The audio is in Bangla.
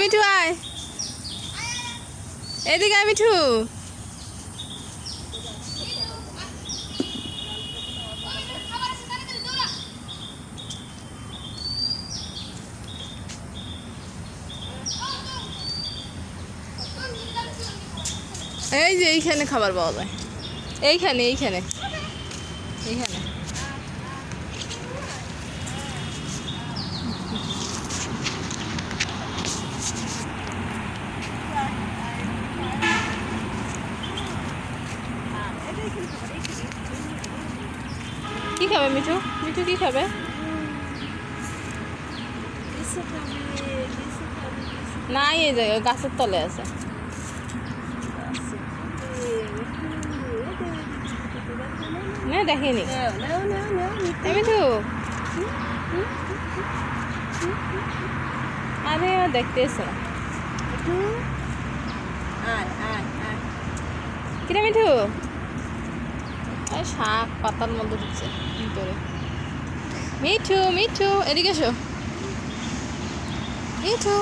মিঠু আয়। এদিকে আয় মিঠু। এই যে এইখানে খাবার পাওয়া যায়। এইখানে এইখানে। এইখানে। কি খাবে মিঠু? মিঠু কি খাবে? নাই এই জায়গায় গাছের তলে আছে। না দেখিনি। মিঠু। আরে ও দেখতে এসো। কিরে মিঠু? এই শাক পাতার মধ্যে ঢুকছে ভিতরে। মিঠু মিঠু এদিকে এসো। মিঠু।